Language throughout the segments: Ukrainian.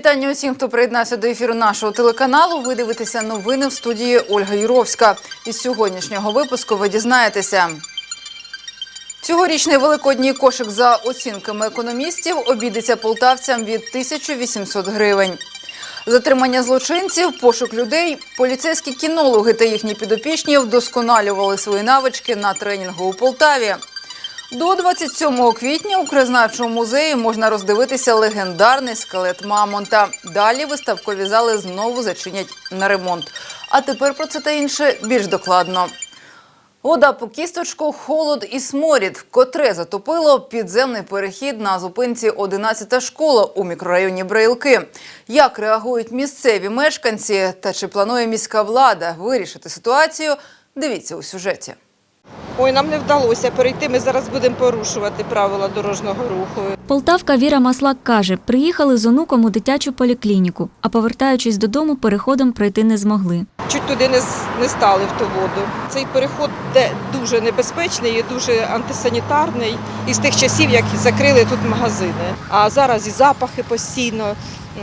вітання усім, хто приєднався до ефіру нашого телеканалу. Ви дивитеся новини в студії Ольга Юровська. Із сьогоднішнього випуску ви дізнаєтеся. Цьогорічний великодній кошик за оцінками економістів обійдеться полтавцям від 1800 гривень. Затримання злочинців, пошук людей, поліцейські кінологи та їхні підопічні вдосконалювали свої навички на тренінгу у Полтаві. До 27 квітня у краєзнавчому музеї можна роздивитися легендарний скелет Мамонта. Далі виставкові зали знову зачинять на ремонт. А тепер про це та інше більш докладно. Вода по кісточку, холод і сморід, котре затопило підземний перехід на зупинці 11 школа у мікрорайоні Брейлки. Як реагують місцеві мешканці та чи планує міська влада вирішити ситуацію? Дивіться у сюжеті. Ой, нам не вдалося перейти. Ми зараз будемо порушувати правила дорожнього руху. Полтавка Віра Маслак каже, приїхали з онуком у дитячу поліклініку, а повертаючись додому, переходом пройти не змогли. Чуть туди не, не стали в ту воду. Цей переход де дуже небезпечний і дуже антисанітарний. Із тих часів, як закрили тут магазини. А зараз і запахи постійно,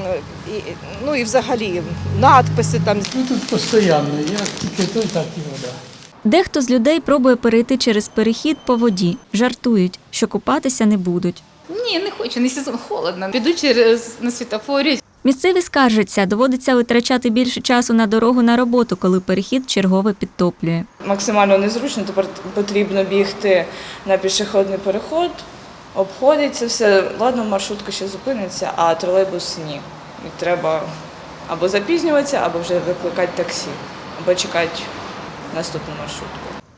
ну, і, ну і взагалі надписи там. Ну тут постійно, як тільки той, так і вода. Дехто з людей пробує перейти через перехід по воді, жартують, що купатися не будуть. Ні, не хочу, не сезон холодно. Піду через на світофорі. Місцеві скаржаться, доводиться витрачати більше часу на дорогу на роботу, коли перехід чергове підтоплює. максимально незручно. Тепер потрібно бігти на пішохідний переход, обходиться все. Ладно, маршрутка ще зупиниться, а тролейбус ні. І треба або запізнюватися, або вже викликати таксі, або чекати наступну маршрутку.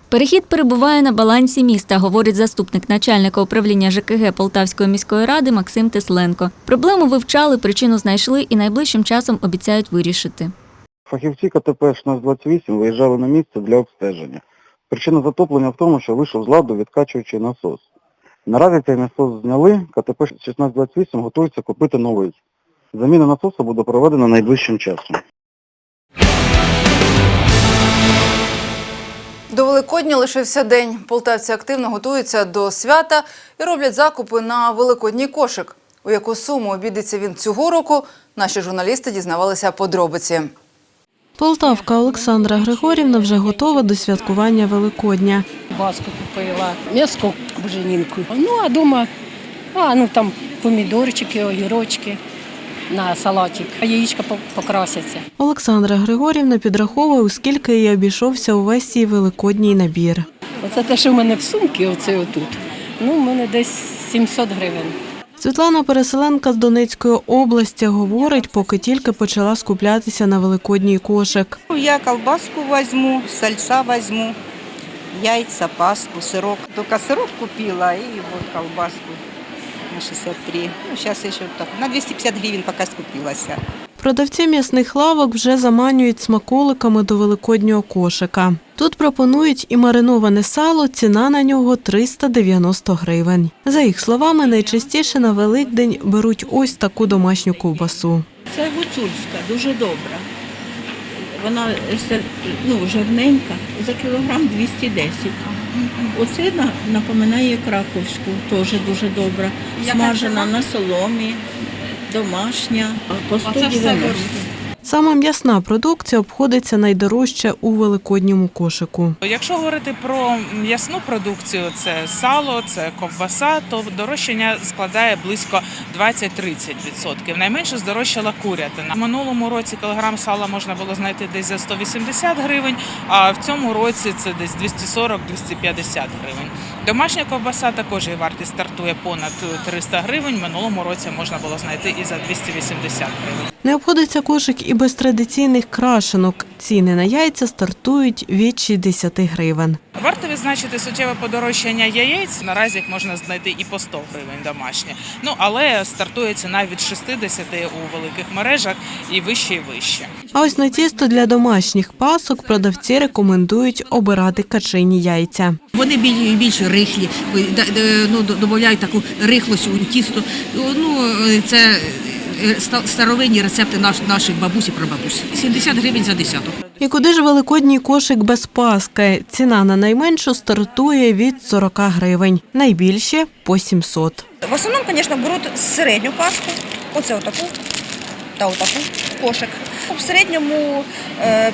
Перехід перебуває на балансі міста, говорить заступник начальника управління ЖКГ Полтавської міської ради Максим Тесленко. Проблему вивчали, причину знайшли і найближчим часом обіцяють вирішити. Фахівці КТП 1628 виїжджали на місце для обстеження. Причина затоплення в тому, що вийшов з ладу відкачуючий насос. Наразі цей насос зняли, КТП 1628 готується купити новий. Заміна насосу буде проведена найближчим часом. До Великодня лишився день. Полтавці активно готуються до свята і роблять закупи на великодній кошик. У яку суму обійдеться він цього року, наші журналісти дізнавалися подробиці. Полтавка Олександра Григорівна вже готова до святкування Великодня. Баску купила, м'яско буженінку. Ну, а дома, а, ну там помідорчики, огірочки на салатик. А яєчка по- покрасяться. Олександра Григорівна підраховує, у скільки їй обійшовся увесь її великодній набір. Оце те, що в мене в сумці, оце отут. Ну, в мене десь 700 гривень. Світлана Переселенка з Донецької області говорить, поки тільки почала скуплятися на великодній кошик. Я колбаску возьму, сальца возьму, яйца, пасту, сырок. Только сырок купила и вот колбаску на 63. Ну, сейчас еще так, на 250 гривен пока скупилась. Продавці м'ясних лавок вже заманюють смаколиками до великоднього кошика. Тут пропонують і мариноване сало, ціна на нього 390 гривень. За їх словами, найчастіше на Великдень беруть ось таку домашню ковбасу. Це гуцульська, дуже добра. Вона сер- ну, жирненька, за кілограм 210. Оце напоминає краковську, теж дуже добра. Смажена на соломі, домашня, по 190. Саме м'ясна продукція обходиться найдорожче у великодньому кошику. Якщо говорити про м'ясну продукцію, це сало, це ковбаса, то дорожчання складає близько 20-30%. Найменше здорожчала курятина. В минулому році кілограм сала можна було знайти десь за 180 гривень, а в цьому році це десь 240-250 гривень. Домашня ковбаса також її вартість стартує понад 300 гривень. Минулому році можна було знайти і за 280 гривень. Не обходиться кошик і без традиційних крашенок. Ціни на яйця стартують від 60 гривень. Варто відзначити суттєве подорожчання яєць. Наразі їх можна знайти і по 100 гривень домашні. Ну але стартує ціна від 60 у великих мережах і вище і вище. А ось на тісто для домашніх пасок продавці рекомендують обирати качині яйця. Вони більш, більш рихлі, ну, додають таку рихлость у тісто. Ну, це старовинні рецепти наших бабусь і прабабусь. 70 гривень за десяток. І куди ж великодній кошик без паски? Ціна на найменшу стартує від 40 гривень, найбільше – по 700. В основному, звісно, беруть середню паску, оце отаку, та отаку кошик. В середньому е,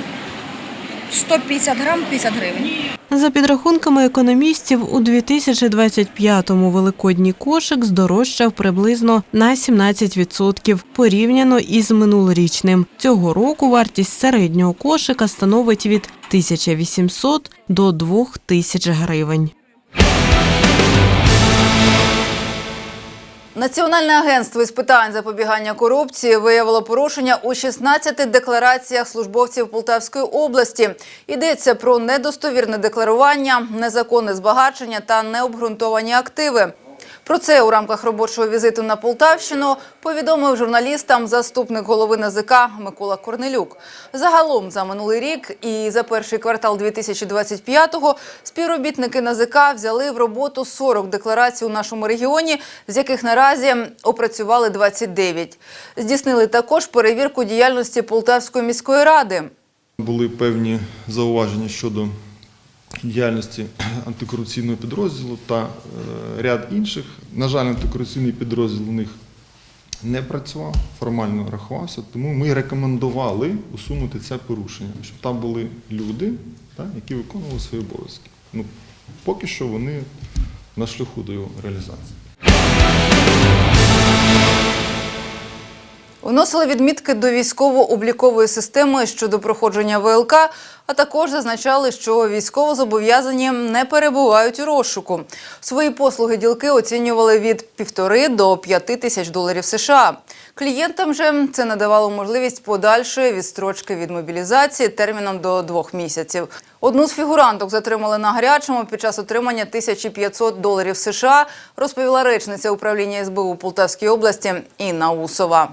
150 грам 50 гривень. За підрахунками економістів, у 2025-му великодній кошик здорожчав приблизно на 17% порівняно із минулорічним. Цього року вартість середнього кошика становить від 1800 до 2000 гривень. Національне агентство із питань запобігання корупції виявило порушення у 16 деклараціях службовців Полтавської області. Йдеться про недостовірне декларування, незаконне збагачення та необґрунтовані активи. Про це у рамках робочого візиту на Полтавщину повідомив журналістам заступник голови НАЗК Микола Корнелюк. Загалом за минулий рік і за перший квартал 2025-го співробітники НАЗК взяли в роботу 40 декларацій у нашому регіоні, з яких наразі опрацювали 29. Здійснили також перевірку діяльності Полтавської міської ради. Були певні зауваження щодо діяльності антикорупційного підрозділу та е, ряд інших. На жаль, антикорупційний підрозділ у них не працював, формально рахувався, тому ми рекомендували усунути це порушення, щоб там були люди, які виконували свої обов'язки. Ну, поки що вони на шляху до його реалізації. Вносили відмітки до військово-облікової системи щодо проходження ВЛК, а також зазначали, що військовозобов'язані не перебувають у розшуку. Свої послуги ділки оцінювали від півтори до п'яти тисяч доларів США. Клієнтам же це надавало можливість подальшої відстрочки від мобілізації терміном до двох місяців. Одну з фігуранток затримали на гарячому під час отримання 1500 доларів США, розповіла речниця управління СБУ Полтавській області Інна Усова.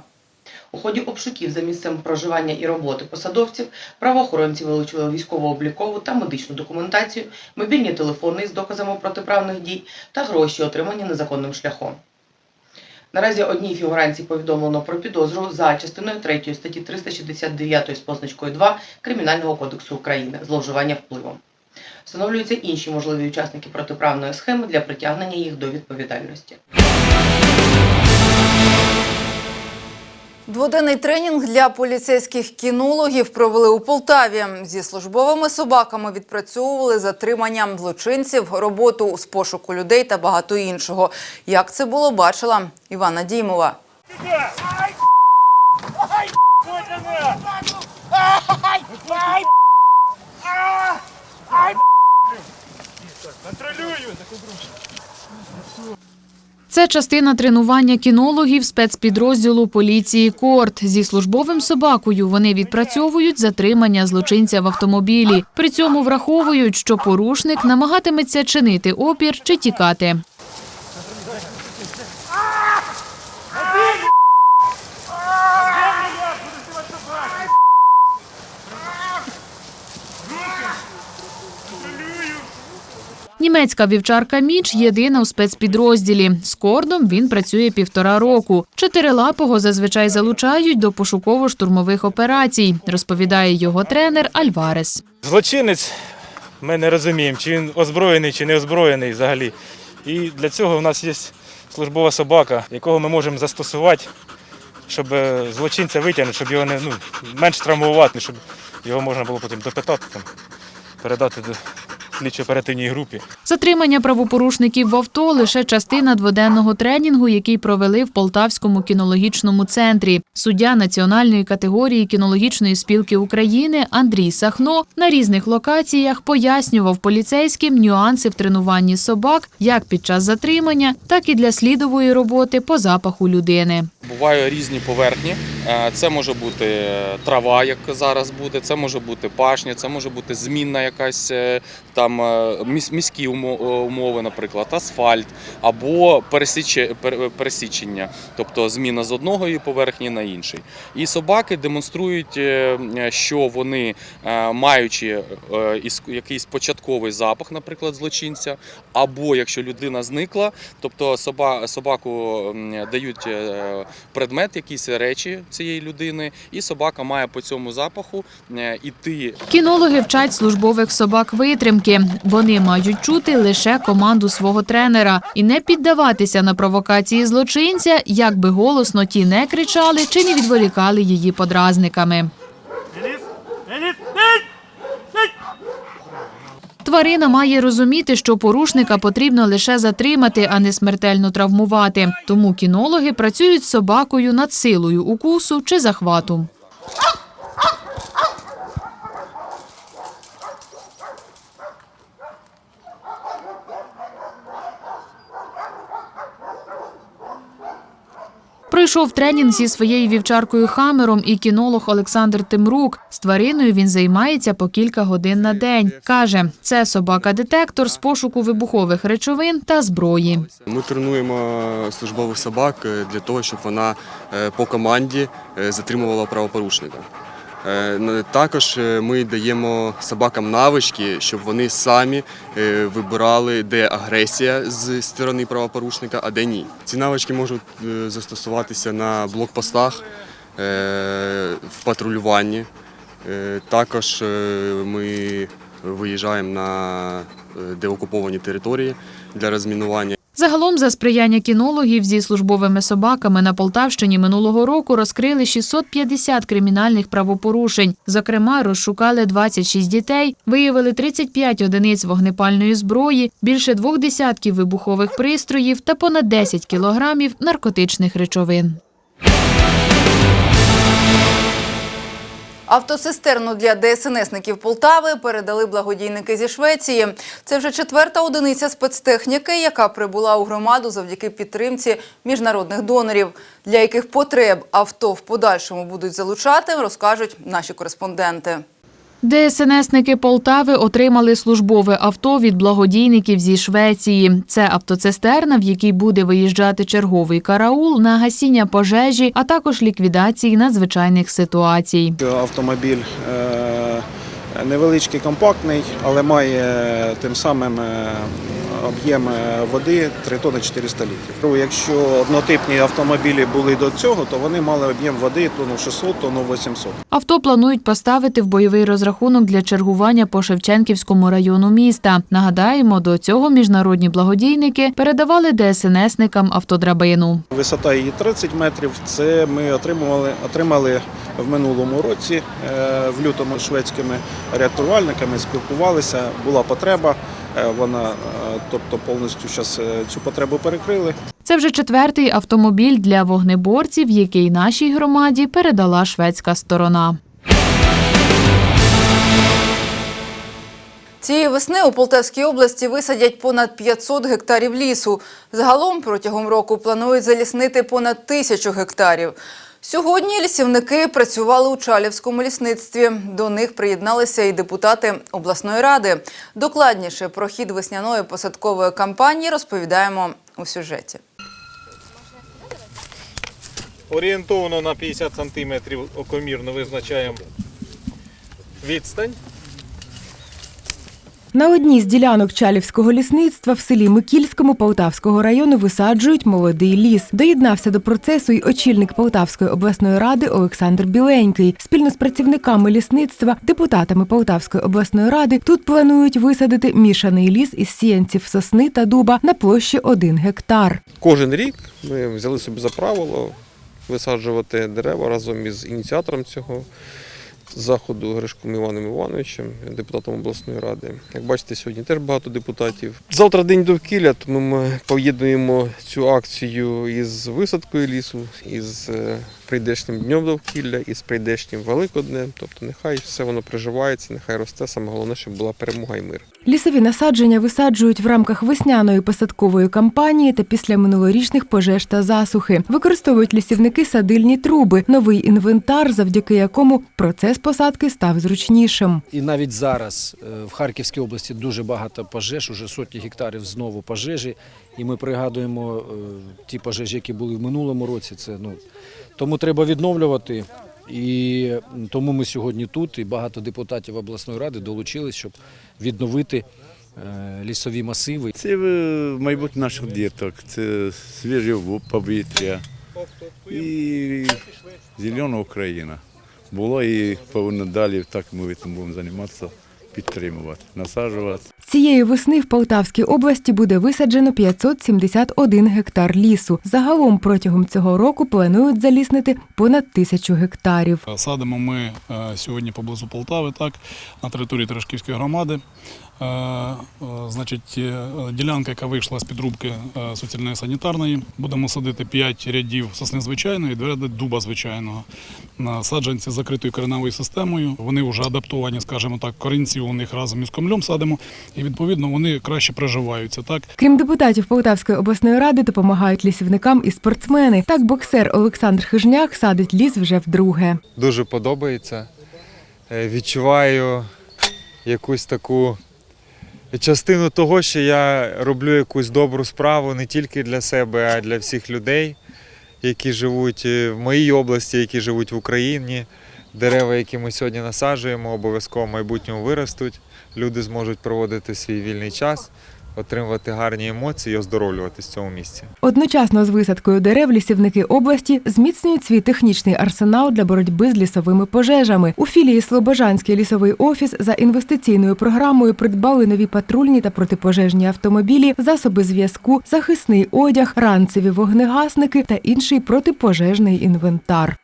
У ході обшуків за місцем проживання і роботи посадовців правоохоронці вилучили військово-облікову та медичну документацію, мобільні телефони з доказами протиправних дій та гроші, отримані незаконним шляхом. Наразі одній фігуранці повідомлено про підозру за частиною 3 статті 369 з позначкою 2 Кримінального кодексу України зловживання впливом. Встановлюються інші можливі учасники протиправної схеми для притягнення їх до відповідальності. Дводенний тренінг для поліцейських кінологів провели у Полтаві. Зі службовими собаками відпрацьовували затримання злочинців, роботу з пошуку людей та багато іншого. Як це було, бачила Івана Дімова. Це частина тренування кінологів спецпідрозділу поліції Корт. Зі службовим собакою вони відпрацьовують затримання злочинця в автомобілі. При цьому враховують, що порушник намагатиметься чинити опір чи тікати. Німецька вівчарка Міч єдина у спецпідрозділі. З кордом він працює півтора року. Чотирилапого зазвичай залучають до пошуково-штурмових операцій, розповідає його тренер Альварес. Злочинець ми не розуміємо, чи він озброєний, чи не озброєний взагалі. І для цього в нас є службова собака, якого ми можемо застосувати, щоб е, злочинця витягнути, щоб його не ну, менш травмувати, щоб його можна було потім допитати, там, передати до слідчо-оперативній групі. Затримання правопорушників в авто лише частина дводенного тренінгу, який провели в Полтавському кінологічному центрі. Суддя національної категорії кінологічної спілки України Андрій Сахно на різних локаціях пояснював поліцейським нюанси в тренуванні собак як під час затримання, так і для слідової роботи по запаху людини. Бувають різні поверхні. Е, Це може бути трава, як зараз буде, це може бути пашня, це може бути змінна якась е, там е, міські е, умови, наприклад, асфальт або пересіче- пер- пересічення, тобто зміна з одного поверхні на інший. І собаки демонструють, е, що вони, маючи якийсь початковий запах, наприклад, злочинця, або якщо людина зникла, тобто собаку дають предмет, якісь речі цієї людини, і собака має по цьому запаху іти Кінологи вчать службових собак витримки. Вони мають чути лише команду свого тренера і не піддаватися на провокації злочинця, як би голосно ті не кричали чи не відволікали її подразниками. Тварина має розуміти, що порушника потрібно лише затримати, а не смертельно травмувати. Тому кінологи працюють з собакою над силою укусу чи захвату. Пройшов тренінг зі своєю вівчаркою Хамером і кінолог Олександр Тимрук. З твариною він займається по кілька годин на день. Каже, це собака-детектор з пошуку вибухових речовин та зброї. Ми тренуємо службових собак е, для того, щоб вона е, по команді е, затримувала правопорушника. Е, Також е, ми даємо собакам навички, щоб вони самі е, вибирали, де агресія з сторони правопорушника, а де ні. Ці навички можуть застосуватися на блокпостах, в патрулюванні. Також ми виїжджаємо на деокуповані території для розмінування. Загалом, за сприяння кінологів зі службовими собаками на Полтавщині минулого року розкрили 650 кримінальних правопорушень. Зокрема, розшукали 26 дітей, виявили 35 одиниць вогнепальної зброї, більше двох десятків вибухових пристроїв та понад 10 кілограмів наркотичних речовин. Автоцистерну для ДСНСників Полтави передали благодійники зі Швеції. Це вже четверта одиниця спецтехніки, яка прибула у громаду завдяки підтримці міжнародних донорів. Для яких потреб авто в подальшому будуть залучати, розкажуть наші кореспонденти. ДСНСники Полтави отримали службове авто від благодійників зі Швеції. Це автоцистерна, в якій буде виїжджати черговий караул на гасіння пожежі, а також ліквідації надзвичайних ситуацій. Автомобіль е, невеличкий, компактний, але має тим самим е, об'єм е, води 3 тонни 400 літрів. Якщо однотипні автомобілі були до цього, то вони мали об'єм води тонну 600, тонну 800. Авто планують поставити в бойовий розрахунок для чергування по Шевченківському району міста. Нагадаємо, до цього міжнародні благодійники передавали ДСНСникам автодрабину. Висота її 30 метрів. Це ми отримували, отримали в минулому році. Е, В лютому шведськими рятувальниками спілкувалися. Була потреба. е, Вона, тобто, повністю зараз цю потребу перекрили. Це вже четвертий автомобіль для вогнеборців, який нашій громаді передала шведська сторона. Цієї весни у Полтавській області висадять понад 500 гектарів лісу. Загалом протягом року планують заліснити понад тисячу гектарів. Сьогодні лісівники працювали у Чалівському лісництві. До них приєдналися і депутати обласної ради. Докладніше про хід весняної посадкової кампанії розповідаємо у сюжеті. Орієнтовно на 50 сантиметрів окомірно визначаємо відстань. На одній з ділянок Чалівського лісництва в селі Микільському Полтавського району висаджують молодий ліс. Доєднався до процесу й очільник Полтавської обласної ради Олександр Біленький. Спільно з працівниками лісництва, депутатами Полтавської обласної ради тут планують висадити мішаний ліс із сіянців сосни та дуба на площі 1 гектар. Кожен рік ми взяли собі за правило висаджувати дерева разом із ініціатором цього заходу Гришком Іваном Івановичем, депутатом обласної ради. Як бачите, сьогодні теж багато депутатів. Завтра день довкілля, тому ми поєднуємо цю акцію із висадкою лісу, із е, прийдешнім днем довкілля, із прийдешнім Великоднем. Тобто нехай все воно приживається, нехай росте. Саме головне, щоб була перемога і мир. Лісові насадження висаджують в рамках весняної посадкової кампанії та після минулорічних пожеж та засухи. Використовують лісівники садильні труби, новий інвентар, завдяки якому процес посадки став зручнішим. І навіть зараз е, в Харківській області дуже багато пожеж, уже сотні гектарів знову пожежі. І ми пригадуємо е, ті пожежі, які були в минулому році. Це ну тому треба відновлювати. І тому ми сьогодні тут, і багато депутатів обласної ради долучились, щоб відновити е, лісові масиви. Це е, майбутнє наших діток, це свіже повітря і зелена Україна. Було і повинно далі, так ми цим будемо займатися підтримувати, насаджувати. Цієї весни в Полтавській області буде висаджено 571 гектар лісу. Загалом протягом цього року планують заліснити понад тисячу гектарів. Садимо ми е, сьогодні поблизу Полтави, так, на території Терешківської громади. Е, е, Значить, е, ділянка, яка вийшла з підрубки суцільної санітарної, будемо садити 5 рядів сосни звичайної, 2 ряди дуба звичайного. На саджанці з закритою кореневою системою. Вони вже адаптовані, скажімо так, корінці у них разом із комлем садимо, і відповідно вони краще приживаються. Так, Крім депутатів Полтавської обласної ради, допомагають лісівникам і спортсмени. Так боксер Олександр Хижняк садить ліс вже вдруге. дуже подобається. Відчуваю якусь таку частину того, що я роблю якусь добру справу не тільки для себе, а й для всіх людей, які живуть е, в моїй області, які живуть в Україні. Дерева, які ми сьогодні насаджуємо, обов'язково в майбутньому виростуть. Люди зможуть проводити свій вільний час, отримувати гарні емоції і оздоровлюватись в цьому місці. Одночасно з висадкою дерев лісівники області зміцнюють свій технічний арсенал для боротьби з лісовими пожежами. У філії Слобожанський лісовий офіс за інвестиційною програмою придбали нові патрульні та протипожежні автомобілі, засоби зв'язку, захисний одяг, ранцеві вогнегасники та інший протипожежний інвентар.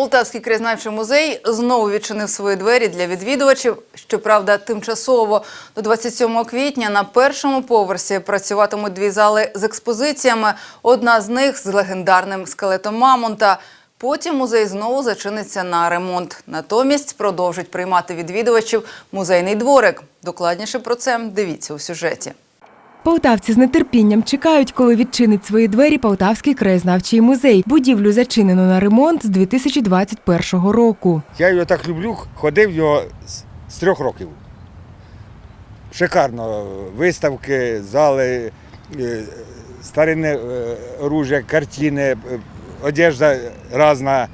Полтавський краєзнавчий музей знову відчинив свої двері для відвідувачів. Щоправда, тимчасово до 27 квітня на першому поверсі працюватимуть дві зали з експозиціями. Одна з них з легендарним скелетом Мамонта. Потім музей знову зачиниться на ремонт. Натомість продовжить приймати відвідувачів музейний дворик. Докладніше про це дивіться у сюжеті. Полтавці з нетерпінням чекають, коли відчинить свої двері Полтавський краєзнавчий музей. Будівлю зачинено на ремонт з 2021 року. Я його так люблю, ходив в нього з- з трьох років. Шикарно. Виставки, зали, е, старинне е, оружие, картини, е, одежда різна.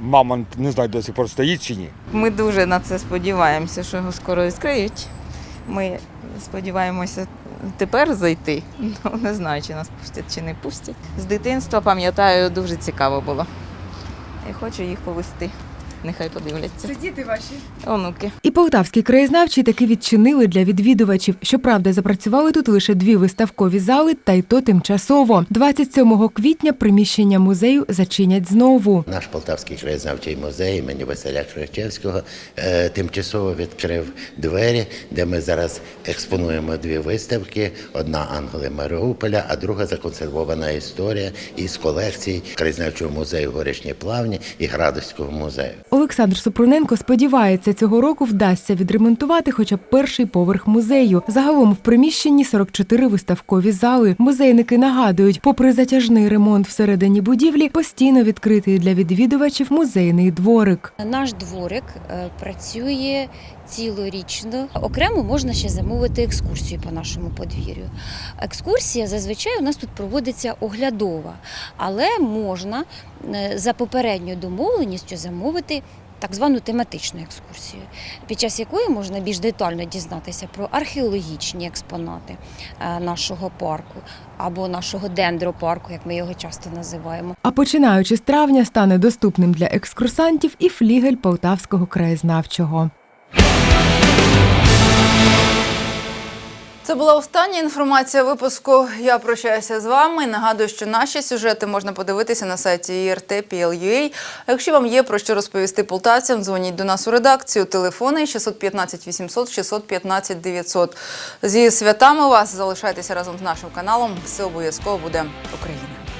Мамонт, не знаю, до сих пор стоїть чи ні. Ми дуже на це сподіваємося, що його скоро відкриють. Ми сподіваємося тепер зайти. Ну, не знаю, чи нас пустять, чи не пустять. З дитинства пам'ятаю, дуже цікаво було. І хочу їх повести. Нехай подивляться. Це діти ваші? Онуки. І Полтавський краєзнавчий таки відчинили для відвідувачів. Щоправда, запрацювали тут лише дві виставкові зали, та й то тимчасово. 27 квітня приміщення музею зачинять знову. Наш Полтавський краєзнавчий музей імені Василя Кричевського е, тимчасово відкрив двері, де ми зараз експонуємо дві виставки: одна Ангели Маріуполя, а друга законсервована історія із колекцій краєзнавчого музею Горішні Плавні і Градовського музею. Олександр Супруненко сподівається, цього року вдасться відремонтувати хоча б перший поверх музею. Загалом в приміщенні 44 виставкові зали. Музейники нагадують, попри затяжний ремонт всередині будівлі, постійно відкритий для відвідувачів музейний дворик. Наш дворик е, працює цілорічно. Окремо можна ще замовити екскурсію по нашому подвір'ю. Екскурсія зазвичай у нас тут проводиться оглядова, але можна е, за попередньою домовленістю замовити. Так звану тематичну екскурсію, під час якої можна більш детально дізнатися про археологічні експонати е, нашого парку або нашого дендропарку, як ми його часто називаємо. А починаючи з травня стане доступним для екскурсантів і флігель Полтавського краєзнавчого. Це була остання інформація випуску. Я прощаюся з вами. Нагадую, що наші сюжети можна подивитися на сайті IRT.PL.UA. Якщо вам є про що розповісти полтавцям, дзвоніть до нас у редакцію. Телефони 615 800 615 900. Зі святами вас залишайтеся разом з нашим каналом. Все обов'язково буде Україна.